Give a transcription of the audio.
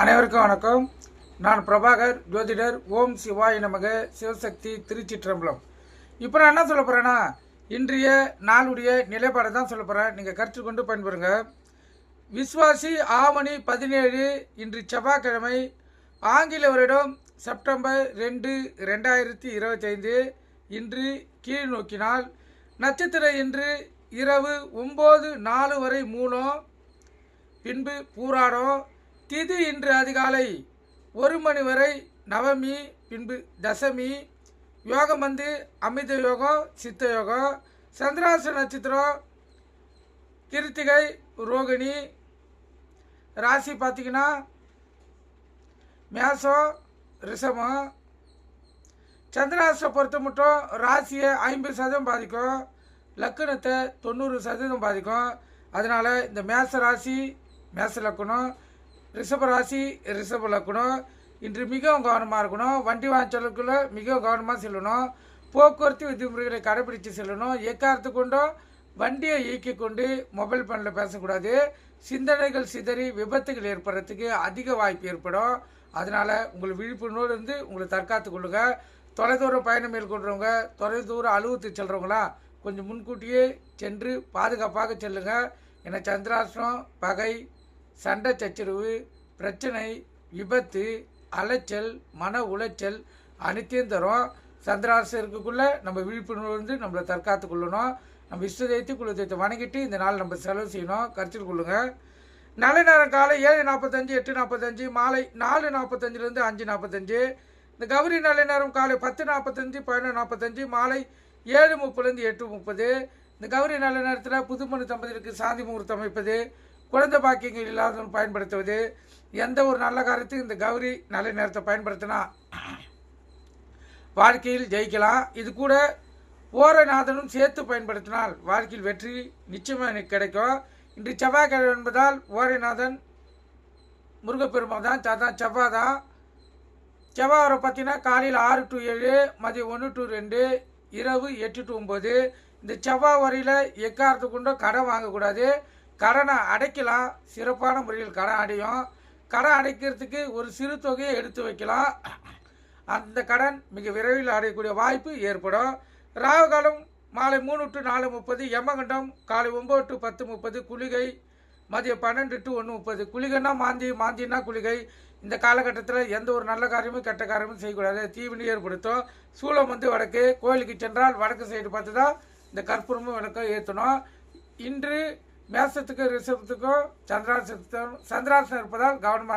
அனைவருக்கும் வணக்கம். நான் பிரபாகர் ஜோதிடர் ஓம் சிவாய நமக சிவசக்தி திருச்சிற்றம்பலம். இப்போ நான் என்ன சொல்ல போகிறேன்னா இன்றைய நாளுடைய நிலைப்பாடை தான் சொல்ல போகிறேன் நீங்கள் கற்றுக்கொண்டு பயன்பெறுங்க. விஸ்வாசி ஆவணி பதினேழு இன்று செவ்வாய்க்கிழமை ஆங்கில வருடம் செப்டம்பர் ரெண்டு ரெண்டாயிரத்தி இருபத்தைந்து. இன்று கீழ் நோக்கினால் நட்சத்திரம் இன்று இரவு ஒம்பது நாலு வரை மூலம் பின்பு பூராடம் திதி இன்று அதிகாலை ஒரு மணி வரை நவமி பின்பு தசமி யோகம் வந்து அமித யோகம் சித்த யோகம் சந்திராச நட்சத்திரம் கிருத்திகை ரோகிணி ராசி பார்த்தீங்கன்னா மேசம் ரிஷமம் சந்திராசை பொறுத்த மட்டும் ராசியை ஐம்பது சதவீதம் பாதிக்கும் லக்கணத்தை தொண்ணூறு சதவீதம் பாதிக்கும். அதனால் இந்த மேச ராசி மேச லக்கணம் ரிஷப ராசி ரிஷப லக்குணம் இன்று மிகவும் கவனமாக இருக்கணும். வண்டி வாங்கிச்சலுக்குள்ளே மிகவும் கவனமாக செல்லணும். போக்குவரத்து விதிமுறைகளை கடைபிடித்து செல்லணும். எக்காரத்து கொண்டும் வண்டியை இயக்கி கொண்டு மொபைல் ஃபோனில் பேசக்கூடாது. சிந்தனைகள் சிதறி விபத்துகள் ஏற்படுறதுக்கு அதிக வாய்ப்பு ஏற்படும். அதனால் உங்கள் விழிப்புணர்வு இருந்து உங்களை தற்காத்து கொள்ளுங்க. தொலைதூர பயணம் மேற்கொள்கிறவங்க தொலைதூர அலுவலகத்துக்கு செல்கிறவங்களாம் கொஞ்சம் முன்கூட்டியே சென்று பாதுகாப்பாக செல்லுங்கள் ஏன்னா சந்திராசிரம் பகை சண்டை சச்சரவு பிரச்சனை விபத்து அலைச்சல் மன உளைச்சல் அனைத்தையும் தரும் சந்திராசம் இருக்கக்குள்ள நம்ம விழிப்புணர்வு வந்து நம்மளை தற்காத்து கொள்ளணும். நம்ம இஷ்ட தெய்வத்தை குல தெய்வத்தை வணங்கிட்டு இந்த நாள் நம்ம செலவு செய்யணும். கருத்தில் கொள்ளுங்க. நல்ல நேரம் காலை ஏழு நாற்பத்தஞ்சு எட்டு நாற்பத்தஞ்சு மாலை நாலு நாற்பத்தஞ்சிலேருந்து அஞ்சு நாற்பத்தஞ்சு இந்த கௌரி நல்ல நேரம் காலை பத்து நாற்பத்தஞ்சு பதினொன்று நாற்பத்தஞ்சு மாலை ஏழு முப்பதுலேருந்து எட்டு முப்பது. இந்த கௌரி நல்ல நேரத்தில் புதுமணி தம்பதிகளுக்கு சாந்தி முகூர்த்தம் அமைப்பது. குழந்தை பாக்கியங்கள் இல்லாதவன் பயன்படுத்துவது எந்த ஒரு நல்ல காரியத்தையும் இந்த கௌரி நல்ல நேரத்தை பயன்படுத்தினா வாழ்க்கையில் ஜெயிக்கலாம். இது கூட ஓரநாதனும் சேர்த்து பயன்படுத்தினால் வாழ்க்கையில் வெற்றி நிச்சயமாக எனக்கு கிடைக்கும். இன்று செவ்வாய்க்கிழமை என்பதால் ஓரநாதன் முருகப்பெருமா தான் அதான் செவ்வாய் தான். செவ்வாய் வரை பார்த்தீங்கன்னா காலையில் ஆறு டு ஏழு மதியம் ஒன்று டு ரெண்டு இரவு எட்டு டு ஒம்பது இந்த செவ்வாய் வரையில் எக்காரத்து கொண்டும் கடன் வாங்கக்கூடாது. கடனை அடைக்கலாம். சிறப்பான முறையில் கடன் அடையும். கடன் அடைக்கிறதுக்கு ஒரு சிறு தொகையை எடுத்து வைக்கலாம். அந்த கடன் மிக விரைவில் அடையக்கூடிய வாய்ப்பு ஏற்படும். ராகு காலம் மாலை மூணு டு நாலு முப்பது யமகண்டம் காலை ஒம்பது டு பத்து முப்பது குளிகை மதியம் பன்னெண்டு டு ஒன்று முப்பது. குளிகைன்னா மாந்தி மாந்தின்னா குளிகை. இந்த காலகட்டத்தில் எந்த ஒரு நல்ல காரியமும் கெட்ட காரியமும் செய்யக்கூடாது. தீவினை ஏற்படுத்தும். சூளம் வந்து வடக்கு கோயிலுக்கு சென்றால் வடக்கு சைடு பார்த்து தான் இந்த கற்பூரமும் விளக்கம் ஏற்றணும். இன்று மேசத்துக்கும் ரிஷபத்துக்கும் சந்திராசத்துக்கும் சந்திராசனம் இருப்பதால் கவனமாக